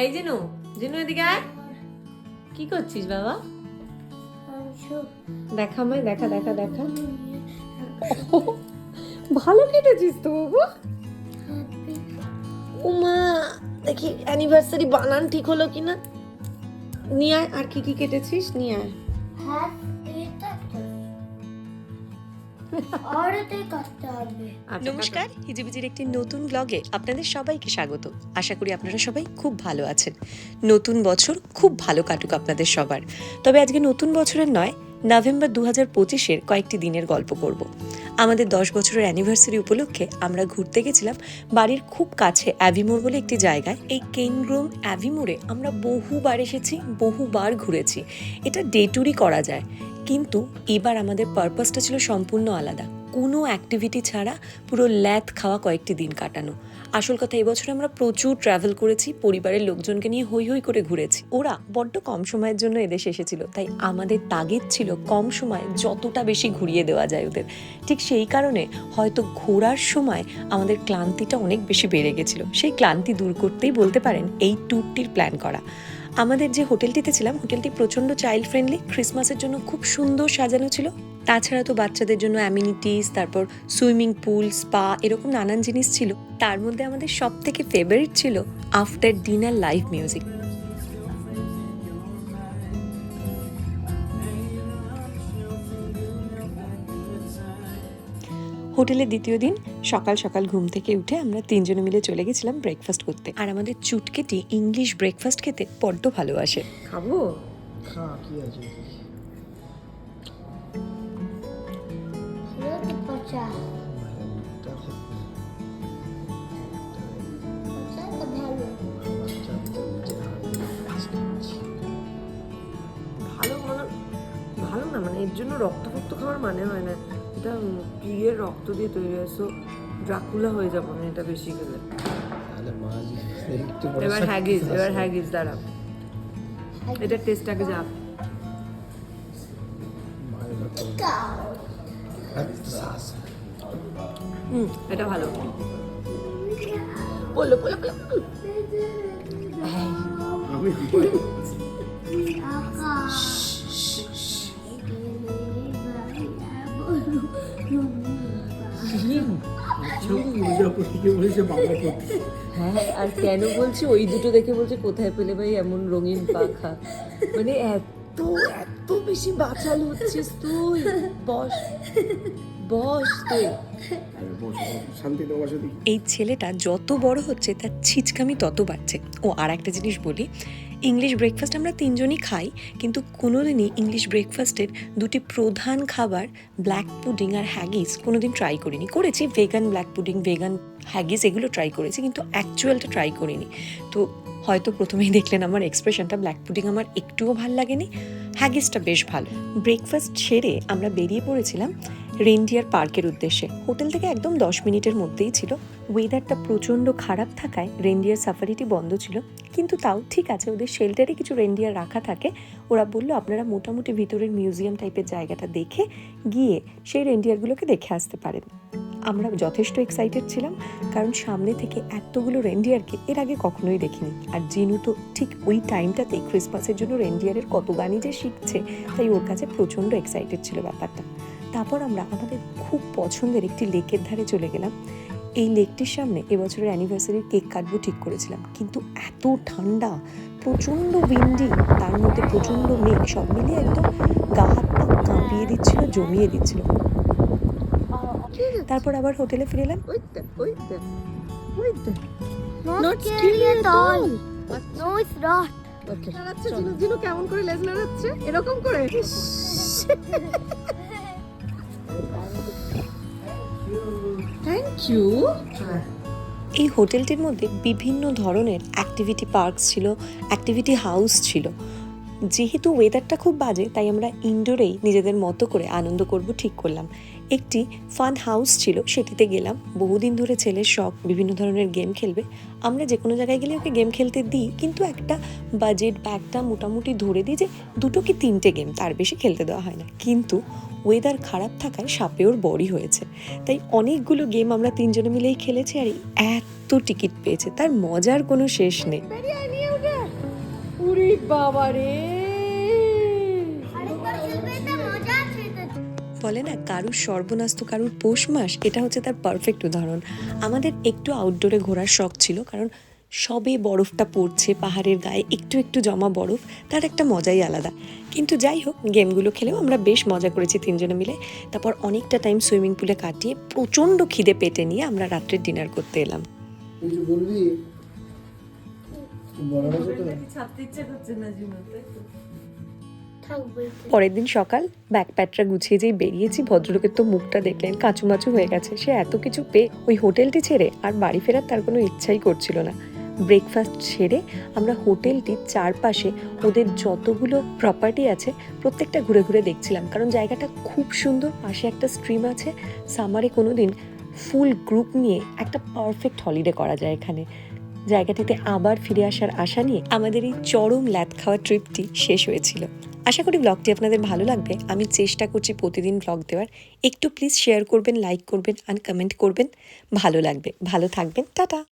এই জিনু জিনু এদিকে আয়। কি করছিস বাবা? দেখা আমায়, দেখা দেখা দেখা। ভালো কেটেছিস তো বাবু। উমা, দেখি অ্যানিভার্সারি বানান ঠিক হলো কিনা। নিয়ে আয়, আর কি কি কেটেছিস? নিয়ে আয়। নমস্কার হিজিবিজির একটি নতুন ব্লগে আপনাদের সবাইকে স্বাগত। আশা করি আপনারা সবাই খুব ভালো আছেন। নতুন বছর খুব ভালো কাটুক আপনাদের সবার। তবে আজকে নতুন বছরের নয় নভেম্বর দু হাজার পঁচিশের কয়েকটি দিনের গল্প করব। আমাদের দশ বছরের অ্যানিভার্সারি উপলক্ষে আমরা ঘুরতে গেছিলাম বাড়ির খুব কাছে অ্যাভিমোর বলে একটি জায়গায়। এই কেনগ্রোম অ্যাভিমোরে আমরা বহুবার এসেছি বহুবার ঘুরেছি। এটা ডে ট্যুরই করা যায়। কিন্তু এবার আমাদের পারপাসটা ছিল সম্পূর্ণ আলাদা। কোনো অ্যাক্টিভিটি ছাড়া পুরো ল্যাথ খাওয়া কয়েকটি দিন কাটানো। আসল কথা, এবছর আমরা প্রচুর ট্রাভেল করেছি, পরিবারের লোকজনকে নিয়ে হই হই করে ঘুরেছি। ওরা বড্ড কম সময়ের জন্য এদেশে এসেছিল, তাই আমাদের তাগিদ ছিল কম সময়ে যতটা বেশি ঘুরিয়ে দেওয়া যায় ওদের। ঠিক সেই কারণে হয়তো ঘোরার সময় আমাদের ক্লান্তিটা অনেক বেশি বেড়ে গেছিল। সেই ক্লান্তি দূর করতেই বলতে পারেন এই ট্যুরটির প্ল্যান করা। আমাদের যে হোটেলটিতে ছিলাম, হোটেলটি প্রচণ্ড চাইল্ড ফ্রেন্ডলি ক্রিসমাসের জন্য খুব সুন্দর সাজানো ছিল। তাছাড়া তো বাচ্চাদের জন্য অ্যামিনিটিস তারপর সুইমিং পুল স্পা এরকম নানান জিনিস ছিল। তার মধ্যে আমাদের সব থেকে ফেভারিট ছিল আফটার ডিনার লাইভ মিউজিক হোটেলের দ্বিতীয় দিন সকাল সকাল ঘুম থেকে উঠে আমরা তিনজনে মিলে চলে গেছিলাম ব্রেকফাস্ট করতে। আর আমাদের চুটকেটি ইংলিশ ব্রেকফাস্ট খেতে বড্ড ভালোবাসে। খাব? মানে ভালো না মানে এর জন্য রক্ত ফক্ত খাওয়ার মানে হয় না। এটা প্রিয়ের রক্ত দিয়ে তৈরি হয় সো ড্রাকুলা হয়ে যাব আমি এটা বেশি খেলে বড় এবার হ্যাগিস এবার হ্যাগিস দাঁড়া। এটা টেস্ট আগে যা। হুম এটা ভালো। বলল বলল বলল হ্যাঁ আর কেন বলছি? ওই দুটো দেখে বলছে, কোথায় পেলে ভাই এমন রঙিন পাখা? মানে এত এত বেশি বাচাল হচ্ছিস তুই, বস। বস তুই শান্তিতে বসে এই ছেলেটা যত বড় হচ্ছে তার ছিচকামি তত বাড়ছে। ও আর একটা জিনিস বলি ইংলিশ ব্রেকফাস্ট আমরা তিনজনই খাই কিন্তু কোনোদিনই ইংলিশ ব্রেকফাস্টের দুটি প্রধান খাবার ব্ল্যাক পুডিং আর হ্যাগিস কোনোদিন ট্রাই করিনি। করেছি vegan black pudding vegan haggis এগুলো ট্রাই করেছি কিন্তু অ্যাকচুয়ালটা ট্রাই করিনি। তো হয়তো প্রথমেই দেখলেন আমার এক্সপ্রেশনটা ব্ল্যাক পুডিং আমার একটুও ভালো লাগেনি হ্যাগিসটা বেশ ভালো। ব্রেকফাস্ট সেরে আমরা বেরিয়ে পড়েছিলাম রেনডিয়ার পার্কের উদ্দেশ্যে। হোটেল থেকে একদম দশ মিনিটের মধ্যেই ছিল। ওয়েদারটা প্রচণ্ড খারাপ থাকায় রেনডিয়ার সাফারিটি বন্ধ ছিল। কিন্তু তাও ঠিক আছে, ওদের শেল্টারে কিছু রেনডিয়ার রাখা থাকে। ওরা বলল, আপনারা মোটামুটি ভিতরের মিউজিয়াম টাইপের জায়গাটা দেখে গিয়ে সেই রেনডিয়ারগুলোকে দেখে আসতে পারেন। আমরা যথেষ্ট এক্সাইটেড ছিলাম, কারণ সামনে থেকে এতগুলো রেনডিয়ারকে এর আগে কখনোই দেখিনি। আর জিনু তো ঠিক ওই টাইমটাতে ক্রিসমাসের জন্য রেনডিয়ারের কত গানই যে শিখছে, তাই ওর কাছে প্রচণ্ড এক্সাইটেড ছিল ব্যাপারটা। তারপর আমরা আমাদের খুব পছন্দের একটি লেকের ধারে চলে গেলাম। এই লেকটির সামনে এবছরের অ্যানিভার্সারির কেক কাটবো ঠিক করেছিলাম। কিন্তু এত ঠান্ডা প্রচণ্ড উইন্ডি তার মধ্যে প্রচণ্ড মেঘ সব মিলিয়ে একদম গা হাত পা কাঁপিয়ে দিচ্ছিল জমিয়ে দিচ্ছিল। তারপর আবার হোটেলে ফিরে এলাম। কেমন করে লেজ নাড়াচ্ছে? এরকম করে? থ্যাংক ইউ এই হোটেলটির মধ্যে বিভিন্ন ধরনের অ্যাক্টিভিটি পার্কস ছিল অ্যাক্টিভিটি হাউস ছিল। যেহেতু ওয়েদারটা খুব বাজে, তাই আমরা ইনডোরেই নিজেদের মতো করে আনন্দ করব, ঠিক করলাম। একটি ফান হাউস ছিল, সেটিতে গেলাম। বহুদিন ধরে ছেলের শখ, বিভিন্ন ধরনের গেম খেলবে। আমরা যে কোনো জায়গায় গেলে ওকে গেম খেলতে দিই, কিন্তু একটা বাজেট বা একটা মোটামুটি ধরে দিই যে দুটো কি তিনটে গেম তার বেশি খেলতে দেওয়া হয় না। কিন্তু ওয়েদার খারাপ থাকায় সাপে ওর বড়ি হয়েছে। তাই অনেকগুলো গেম আমরা তিনজনে মিলেই খেলেছি আর এত টিকিট পেয়েছে, তার মজার কোনো শেষ নেই। বাবা রে আরেকবার খেলবে তো মজা আছে তো বলে না কারুর সর্বনাস্ত কারুর পৌষ মাস এটা হচ্ছে তার পারফেক্ট উদাহরণ। আমাদের একটু আউটডোরে ঘোরার শখ ছিল কারণ সবে বরফটা পড়ছে পাহাড়ের গায়ে একটু একটু জমা বরফ তার একটা মজাই আলাদা। কিন্তু যাই হোক গেমগুলো খেলেও আমরা বেশ মজা করেছি তিনজনে মিলে। তারপর অনেকটা টাইম সুইমিং পুলে কাটিয়ে প্রচণ্ড খিদে পেটে নিয়ে আমরা রাত্রের ডিনার করতে এলাম। কিছু বলবি? পরের দিন সকাল ব্যাকপ্যাটরা গুছিয়ে যেই বেরিয়েছি ভদ্রলোকের তো মুখটা দেখলেন কাচুমাচু হয়ে গেছে। সে এত কিছু পেয়ে ওই হোটেলটি ছেড়ে আর বাড়ি ফেরার তার কোনো ইচ্ছাই করছিল না। ব্রেকফাস্ট ছেড়ে আমরা হোটেলটির চারপাশে ওদের যতগুলো প্রপার্টি আছে প্রত্যেকটা ঘুরে ঘুরে দেখছিলাম। কারণ জায়গাটা খুব সুন্দর পাশে একটা স্ট্রিম আছে। সামারে কোনো দিন ফুল গ্রুপ নিয়ে একটা পারফেক্ট হলিডে করা যায় এখানে। জায়গাটিতে আবার ফিরে আসার আশা নিয়ে আমাদের এই চরম ল্যাদ খাওয়া ট্রিপটি শেষ হয়েছিল। আশা করি ব্লগটি আপনাদের ভালো লাগবে। আমি চেষ্টা করছি প্রতিদিন ব্লগ দেওয়ার। একটু প্লিজ শেয়ার করবেন লাইক করবেন আর কমেন্ট করবেন। ভালো লাগবে। ভালো থাকবেন। টাটা!